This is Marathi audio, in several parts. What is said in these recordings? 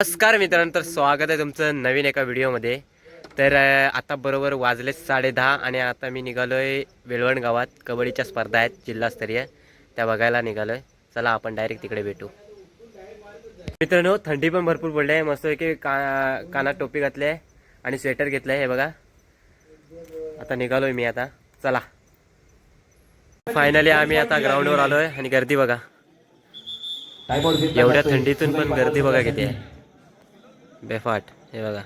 नमस्कार मित्रांनो तर स्वागत आहे तुमचं नवीन एका व्हिडिओमध्ये. तर आता बरोबर वाजले साडे दहा आणि आता मी निघालो आहे वेळवण गावात. कबड्डीच्या स्पर्धा आहेत जिल्हास्तरीय. त्या बघायला निघालो आहे चला आपण डायरेक्ट तिकडे भेटू. मित्रांनो थंडी पण भरपूर पडली आहे. मस्त की का कानात टोपी घातली आहे आणि स्वेटर घेतलं आहे हे बघा. आता निघालो आहे मी आता. चला. फायनली आम्ही आता ग्राउंडवर आलो आहे आणि गर्दी बघा. एवढ्या थंडीतून पण गर्दी बघा किती आहे. बेफाट हे बघा.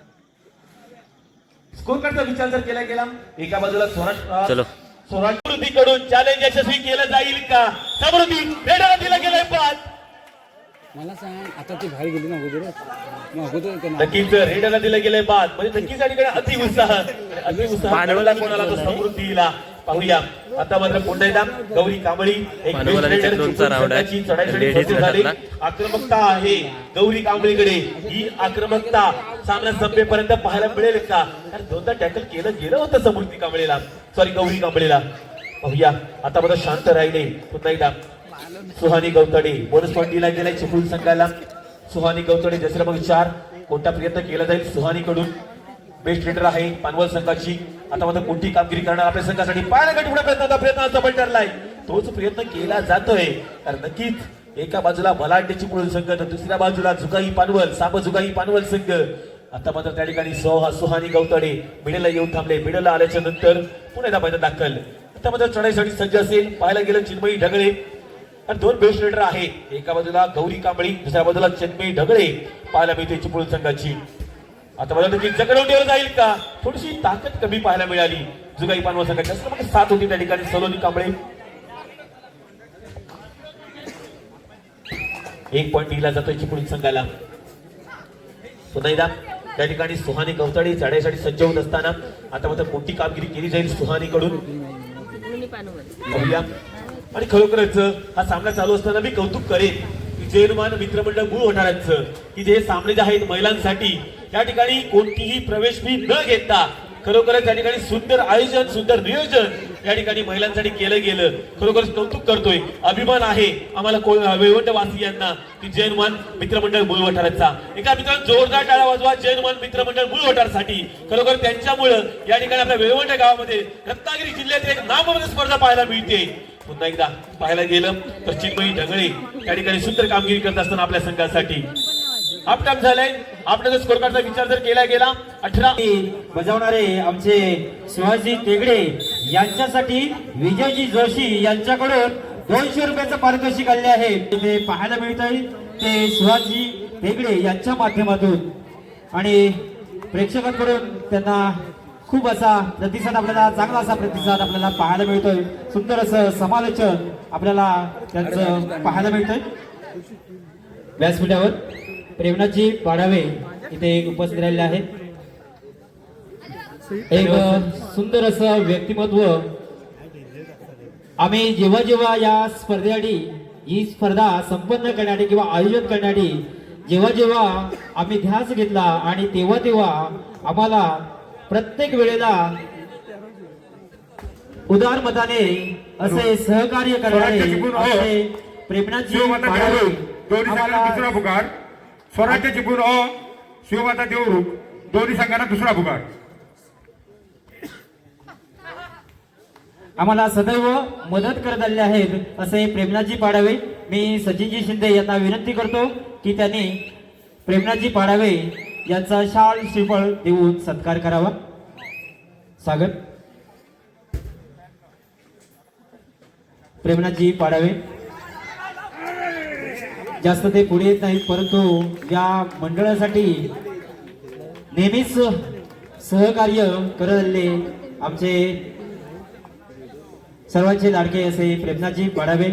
स्कोर कार्डचा विचार जर केला गेला एका बाजूला स्वराज चलो. स्वराज समृद्धीकडून चॅलेंज यशस्वी केलं जाईल का? समृद्धी रेडाला दिला गेलाय पाच. मला सांग आता ती बाहेर गेली ना अगोदर मग अगोदर नक्कीच रेडाला दिलं गेलंय बाद म्हणजे नक्कीच अति उत्साह अति उत्साह कोणाला तो समृद्धीला पाहूया. आता मात्र पुन्हा एकदा गौरी कांबळी एक. आक्रमकता आहे. गौरी कांबळीकडे ही आक्रमकता सामना संपेपर्यंत पाहायला मिळेल का? कारण दोनदा टॅकल केलं गेलं होतं समृद्धी कांबळेला. सॉरी गौरी कांबळेला. पाहूया. आता बघा शांत राहिले. पुन्हा एकदा सुहानी गवतडे. बोनस दिला गेलाय चिपळूण संघाला. सुहानी गवतडे जसं क्रमांक चार. कोणता प्रयत्न केला जाईल सुहानीकडून? बेस्ट रेडर आहे पानवल संघाची. आता मात्र मोठी कामगिरी करणार आपल्या संघासाठी? पाहायला गट पुढे प्रयत्न प्रयत्न सफल ठरलाय तोच प्रयत्न केला जातोय. कारण नक्कीच एका बाजूला भलांडे चिपळूण संघ तर दुसऱ्या बाजूला जुगाई पानवल साब जुगाई पानवल संघ. आता मात्र त्या ठिकाणी सोहा सुहानी गवतडे मिडलला येऊन थांबले. बिडेला आल्याच्यानंतर पुणे मैदान दाखल. आता मात्र चढाईसाठी सज्ज असेल पाहायला गेलं चिन्मयी ढगळे. आणि दोन बेस्ट रेडर आहेत एका बाजूला गौरी कांबळी दुसऱ्या बाजूला चिन्मयी ढगळे. पाहायला मिळते चिपळूण संघाची. आता मला नक्की जगडवटीवर जाईल का? थोडीशी ताकद कमी पाहायला मिळाली. जुगाई पानवा संघाची असं मग साथ होती त्या ठिकाणी. सलोनी कांबळे. एक पॉईंट दिला जातोय चिपळूण संघाला. पुन्हा एकदा त्या ठिकाणी सुहानी गवताळी चढाईसाठी सज्ज होत असताना आता मात्र मोठी कामगिरी केली जाईल सुहानीकडून. आणि खरोखरच हा सामना चालू असताना मी कौतुक करेन. की मित्रमंडळ मूळ होणाऱ्यांचं. की जे सामने जे आहेत महिलांसाठी या ठिकाणी कोणतीही प्रवेश फी न घेता खरोखरच या ठिकाणी सुंदर आयोजन सुंदर नियोजन या ठिकाणी महिलांसाठी केलं गेलं. खरोखरच कौतुक करतोय. अभिमान आहे आम्हाला वेळवंट वासियांना की जैनमान मित्रमंडळ मूळ वठाराचा. एका मित्रांनो जोरदार टाळा वाजवा जैनमान मित्रमंडळ मूळवटारासाठी खरोखर त्यांच्यामुळं या ठिकाणी आपल्या वेळवंट गावामध्ये रत्नागिरी जिल्ह्यात एक नामवंत स्पर्धा पाहायला मिळते. पुन्हा एकदा पाहायला गेलं तर चिन्मयी ढगळे या ठिकाणी सुंदर कामगिरी करत असताना आपल्या संघासाठी. हाफ टाइम झालाय. जर स्कोर कार्डचा विचार जर केला गेला अठरा. बजावणारे आमचे शिवाजी तेगडे यांच्यासाठी विजयजी जोशी यांच्याकडून दोनशे रुपयाचं पारितोषिक आले आहे. ते पाहायला मिळत आहे ते शिवाजी तेगडे यांच्या माध्यमातून. आणि प्रेक्षकांकडून त्यांना खूप असा प्रतिसाद आपल्याला चांगला असा प्रतिसाद आपल्याला पाहायला मिळतोय. सुंदर असं समालोचन आपल्याला त्यांचं पाहायला मिळतंय. व्यासपीठावर. प्रेमनाथजी पाडावे इथे उपस्थित राहिलेले आहेत. एक सुंदर असं व्यक्तिमत्व. आम्ही जेव्हा जेव्हा या स्पर्धेसाठी ही स्पर्धा संपन्न करण्यासाठी किंवा आयोजन करण्यासाठी जेव्हा जेव्हा आम्ही ध्यास घेतला आणि तेव्हा तेव्हा आम्हाला प्रत्येक वेळेला उदार मताने असे सहकार्य करणारे प्रेमनाथजी आम्हाला स्वराज्य जिंकून अ शिवमाता देवरुख दोन्ही संघांना दुसरा पुकार आम्हाला सदैव मदत करत आले आहेत असे प्रेमनाथजी पाडावे. मी सचिनजी शिंदे यांना विनंती करतो की त्यांनी प्रेमनाथजी पाडावे यांचा शाल श्रीफळ देऊन सत्कार करावा. सागर. प्रेमनाथजी पाडावे. जास्त ते पुढे येत नाहीत परंतु या मंडळासाठी नेहमीच सहकार्य करत आमचे सर्वांचे लाडके असे प्रेमनाथजी पाडावे.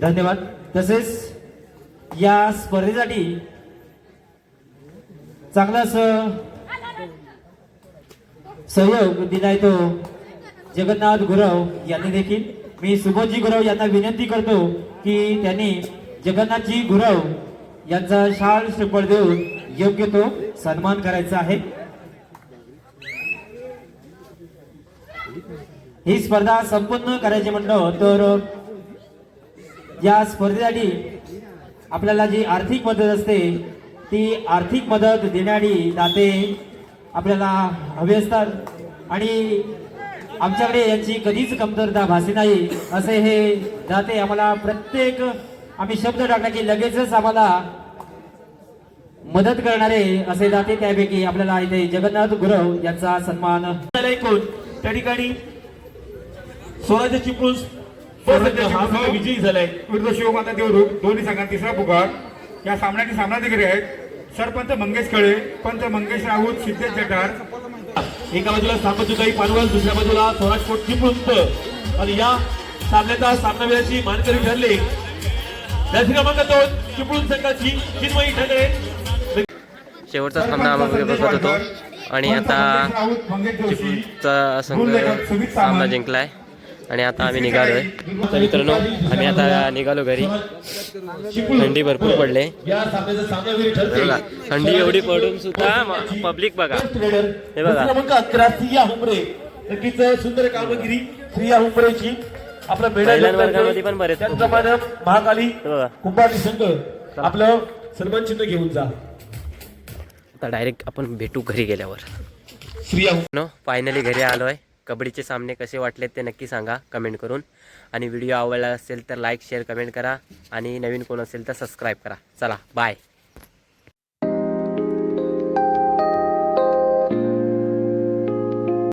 धन्यवाद. तसेच या स्पर्धेसाठी चांगला असं सहयोग दिलाय तो जगन्नाथ गुरव यांनी देखील. मी सुबोधजी गुरव यांना विनंती करतो की त्यांनी जगन्नाथजी गुरव यांचा शाल श्रीफळ देऊन योग्य तो सन्मान करायचा आहे. ही स्पर्धा संपन्न करायची म्हणलं तर या स्पर्धेसाठी आपल्याला जी आर्थिक मदत असते ती आर्थिक मदत देणारी दाते आपल्याला हवे असतात. आणि आमच्याकडे यांची कधीच कमतरता भासली नाही. असे हे दाते आम्हाला प्रत्येक आम्ही शब्द टाकला की लगेचच आम्हाला मदत करणारे असे दाते त्यापैकी आपल्याला इथे जगन्नाथ गुरव यांचा सन्मान. ऐकून त्या ठिकाणी स्वराज्य चिपळूस हा विजयी झालाय. विरुद्ध शिवमाता देवरुख दोन्ही संघात तिसरा पुकार. या सामन्याचे सामनाधिकारी आहेत. सरपंच मंगेश खळे पंच मंगेश राऊत सिद्धेश जटार एका बाजूला सामंतुताई पानवल दुसऱ्या बाजूला स्वराज कोट चिपळूण आणि या सामन्याचा सामनावीराची मानकरी ठरले. दर्शक क्रमांक दोन चिपळूण संघाची चिन्मयी ढगळे शेवटचा सामना आम्ही बघत होतो. आणि आता चिपळूणचा संघ सामना जिंकलाय. आणि आता आम्ही निघालोय. तर मित्रांनो आम्ही आता निघालो घरी. थंडी भरपूर पडले. थंडी एवढी पडून सुद्धा पब्लिक बघा. हे बघा. सुंदर कामगिरी श्रिया हुमरेची आपलं मेडल वर्गामध्ये पण बरेच त्याचप्रमाणे महाकाली कुंभारली संघ. आपलं सन्मान चिन्ह घेऊन जा. आता डायरेक्ट आपण भेटू घरी गेल्यावर. फायनली घरी आलो आहे कबड्डीचे सामने कसे वाटले ते नक्की सांगा कमेंट करून. आणि व्हिडिओ आवडला असेल तर लाईक शेअर कमेंट करा. आणि नवीन कोण असेल तर सबस्क्राईब करा. चला बाय